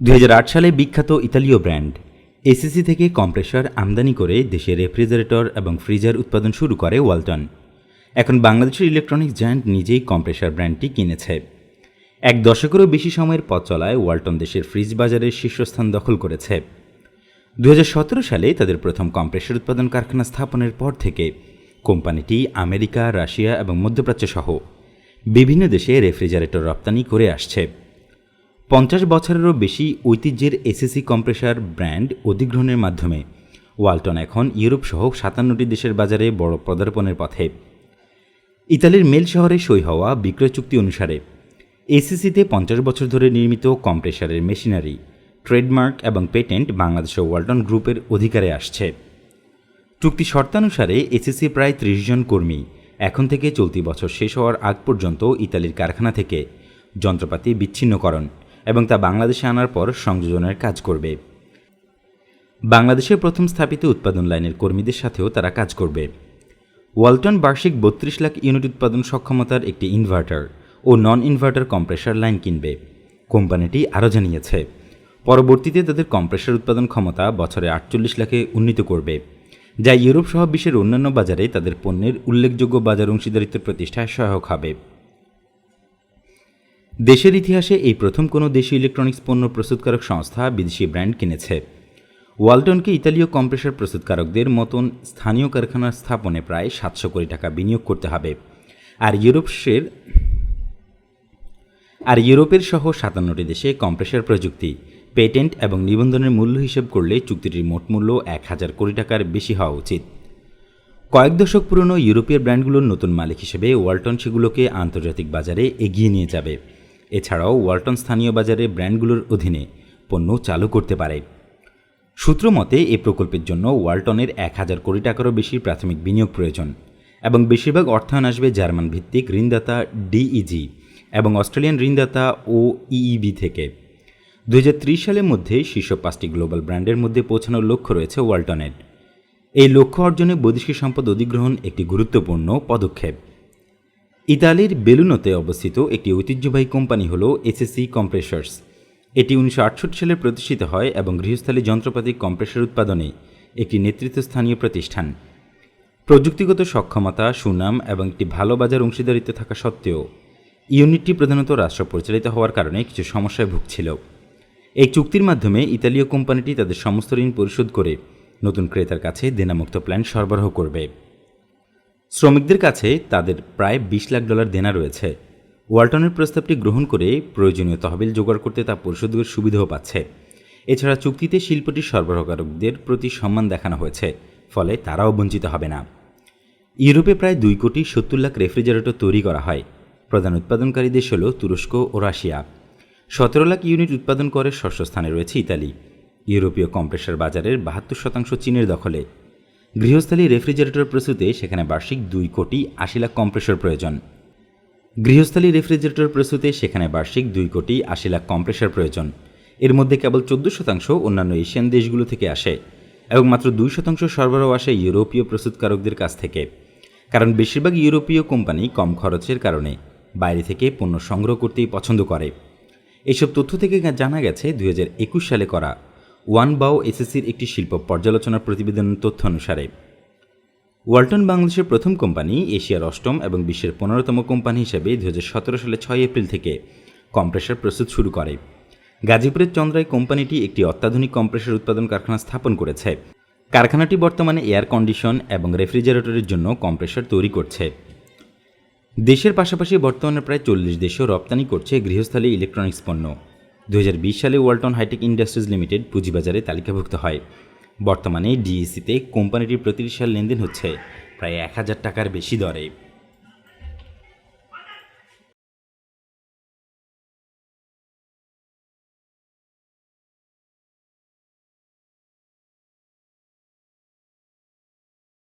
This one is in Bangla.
দুই হাজার আট সালে বিখ্যাত ইতালীয় ব্র্যান্ড এসিসি থেকে কম্প্রেসর আমদানি করে দেশে রেফ্রিজারেটর এবং ফ্রিজার উৎপাদন শুরু করে ওয়ালটন। এখন বাংলাদেশের ইলেকট্রনিক্স জায়ান্ট নিজেই কম্প্রেসার ব্র্যান্ডটি কিনেছে। এক দশকেরও বেশি সময়ের পথ চলায় ওয়ালটন দেশের ফ্রিজ বাজারের শীর্ষস্থান দখল করেছে। দু হাজার সতেরো সালে তাদের প্রথম কম্প্রেসর উৎপাদন কারখানা স্থাপনের পর থেকে কোম্পানিটি আমেরিকা, রাশিয়া এবং মধ্যপ্রাচ্য সহ বিভিন্ন দেশে রেফ্রিজারেটর রপ্তানি করে আসছে। পঞ্চাশ বছরেরও বেশি ঐতিহ্যের এসএসি কম্প্রেসার ব্র্যান্ড অধিগ্রহণের মাধ্যমে ওয়ালটন এখন ইউরোপ সহ সাতান্নটি দেশের বাজারে বড় পদার্পণের পথে। ইতালির মেল শহরে সই হওয়া বিক্রয় চুক্তি অনুসারে এসিসিতে পঞ্চাশ বছর ধরে নির্মিত কম্প্রেসারের মেশিনারি ট্রেডমার্ক এবং পেটেন্ট বাংলাদেশ ওয়ালটন গ্রুপের অধিকারে আসছে। চুক্তি শর্তানুসারে এসিসি প্রায় ত্রিশ জন কর্মী এখন থেকে চলতি বছর শেষ হওয়ার আগ পর্যন্ত ইতালির কারখানা থেকে যন্ত্রপাতি বিচ্ছিন্নকরণ এবং তা বাংলাদেশে আনার পর সংযোজনের কাজ করবে। বাংলাদেশের প্রথম স্থাপিত উৎপাদন লাইনের কর্মীদের সাথেও তারা কাজ করবে। ওয়ালটন বার্ষিক বত্রিশ লাখ ইউনিট উৎপাদন সক্ষমতার একটি ইনভার্টার ও নন ইনভার্টার কম্প্রেসার লাইন কিনবে। কোম্পানিটি আরও জানিয়েছে, পরবর্তীতে তাদের কম্প্রেসার উৎপাদন ক্ষমতা বছরে আটচল্লিশ লাখে উন্নীত করবে, যা ইউরোপ সহ বিশ্বের অন্যান্য বাজারে তাদের পণ্যের উল্লেখযোগ্য বাজার অংশীদারিত্ব প্রতিষ্ঠায় সহায়ক হবে। দেশের ইতিহাসে এই প্রথম কোনো দেশীয় ইলেকট্রনিক্স পণ্য প্রস্তুতকারক সংস্থা বিদেশি ব্র্যান্ড কিনেছে। ওয়ালটনকে ইতালীয় কম্প্রেসার প্রস্তুতকারকদের মতন স্থানীয় কারখানা স্থাপনে প্রায় সাতশো কোটি টাকা বিনিয়োগ করতে হবে। আর ইউরোপের আর ইউরোপের সহ সাতান্নটি দেশে কম্প্রেসার প্রযুক্তি, পেটেন্ট এবং নিবন্ধনের মূল্য হিসেব করলে চুক্তিটির মোট মূল্য এক হাজার কোটি টাকার বেশি হওয়া উচিত। কয়েক দশক পুরনো ইউরোপীয় ব্র্যান্ডগুলোর নতুন মালিক হিসেবে ওয়ালটন সেগুলোকে আন্তর্জাতিক বাজারে এগিয়ে নিয়ে যাবে। এছাড়াও ওয়ালটন স্থানীয় বাজারে ব্র্যান্ডগুলোর অধীনে পণ্য চালু করতে পারে। সূত্র মতে, এ প্রকল্পের জন্য ওয়ালটনের এক হাজার কোটি টাকারও বেশি প্রাথমিক বিনিয়োগ প্রয়োজন এবং বেশিরভাগ অর্থায়ন আসবে জার্মান ভিত্তিক ঋণদাতা ডিইজি এবং অস্ট্রেলিয়ান ঋণদাতা ও ইইবি থেকে দুহাজার ত্রিশ সালের মধ্যে শীর্ষ পাঁচটি গ্লোবাল ব্র্যান্ডের মধ্যে পৌঁছানোর লক্ষ্য রয়েছে ওয়ালটনের। এই লক্ষ্য অর্জনে বৈদেশিক সম্পদ অধিগ্রহণ একটি গুরুত্বপূর্ণ পদক্ষেপ। ইতালির বেলুনোতে অবস্থিত একটি ঐতিহ্যবাহী কোম্পানি হল এসএসসি কম্প্রেসার্স এটি উনিশশো আটষট্টি সালে প্রতিষ্ঠিত হয় এবং গৃহস্থালী যন্ত্রপাতি কম্প্রেসার উৎপাদনে একটি নেতৃত্বস্থানীয় প্রতিষ্ঠান। প্রযুক্তিগত সক্ষমতা, সুনাম এবং একটি ভালো বাজার অংশীদারিত্ব থাকা সত্ত্বেও ইউনিটটি প্রধানত রাষ্ট্র পরিচালিত হওয়ার কারণে কিছু সমস্যায় ভুগছিল। এই চুক্তির মাধ্যমে ইতালীয় কোম্পানিটি তাদের সমস্ত ঋণ পরিশোধ করে নতুন ক্রেতার কাছে দেনামুক্ত প্ল্যান সরবরাহ করবে। শ্রমিকদের কাছে তাদের প্রায় বিশ লাখ ডলার দেনা রয়েছে। ওয়ালটনের প্রস্তাবটি গ্রহণ করে প্রয়োজনীয় তহবিল জোগাড় করতে তা পরিশোধের সুবিধাও পাচ্ছে। এছাড়া চুক্তিতে শিল্পটির সরবরাহকারকদের প্রতি সম্মান দেখানো হয়েছে, ফলে তারাও বঞ্চিত হবে না। ইউরোপে প্রায় দুই কোটি সত্তর লাখ রেফ্রিজারেটর তৈরি করা হয়। প্রধান উৎপাদনকারী দেশ হল তুরস্ক ও রাশিয়া। সতেরো লাখ ইউনিট উৎপাদন করে ষষ্ঠ স্থানে রয়েছে ইতালি। ইউরোপীয় কম্প্রেসার বাজারের বাহাত্তর শতাংশ চীনের দখলে। গৃহস্থালী রেফ্রিজারেটর প্রস্তুতে সেখানে বার্ষিক দুই কোটি আশি লাখ কম্প্রেসর প্রয়োজন। গৃহস্থালী রেফ্রিজারেটর প্রস্তুতে সেখানে বার্ষিক দুই কোটি আশি লাখ কম্প্রেসর প্রয়োজন। এর মধ্যে কেবল চোদ্দ শতাংশ অন্যান্য এশিয়ান দেশগুলো থেকে আসে এবং মাত্র দুই শতাংশ সরবরাহ আসে ইউরোপীয় প্রস্তুতকারকদের কাছ থেকে। কারণ বেশিরভাগ ইউরোপীয় কোম্পানি কম খরচের কারণে বাইরে থেকে পণ্য সংগ্রহ করতেই পছন্দ করে। এসব তথ্য থেকে জানা গেছে দুই হাজার একুশ সালে করা ওয়ান বাও এসএসসির একটি শিল্প পর্যালোচনার প্রতিবেদন তথ্য অনুসারে, ওয়ালটন বাংলাদেশের প্রথম কোম্পানি, এশিয়ার অষ্টম এবং বিশ্বের পনেরোতম কোম্পানি হিসেবে দুহাজার সতেরো সালে ছয় এপ্রিল থেকে কম্প্রেসার প্রস্তুত শুরু করে। গাজীপুরের চন্দ্রায় কোম্পানিটি একটি অত্যাধুনিক কম্প্রেসার উৎপাদন কারখানা স্থাপন করেছে। কারখানাটি বর্তমানে এয়ার কন্ডিশন এবং রেফ্রিজারেটরের জন্য কম্প্রেসার তৈরি করছে। দেশের পাশাপাশি বর্তমানে প্রায় চল্লিশ দেশেও রপ্তানি করছে গৃহস্থালী ইলেকট্রনিক্স পণ্য। দু হাজার বিশ সালে ওয়ালটন হাইটেক ইন্ডাস্ট্রিজ লিমিটেড পুঁজিবাজারে তালিকাভুক্ত হয়। বর্তমানে ডিএসিতে কোম্পানিটির প্রতিটি সাল লেনদেন হচ্ছে প্রায় এক হাজার টাকার বেশি দরে।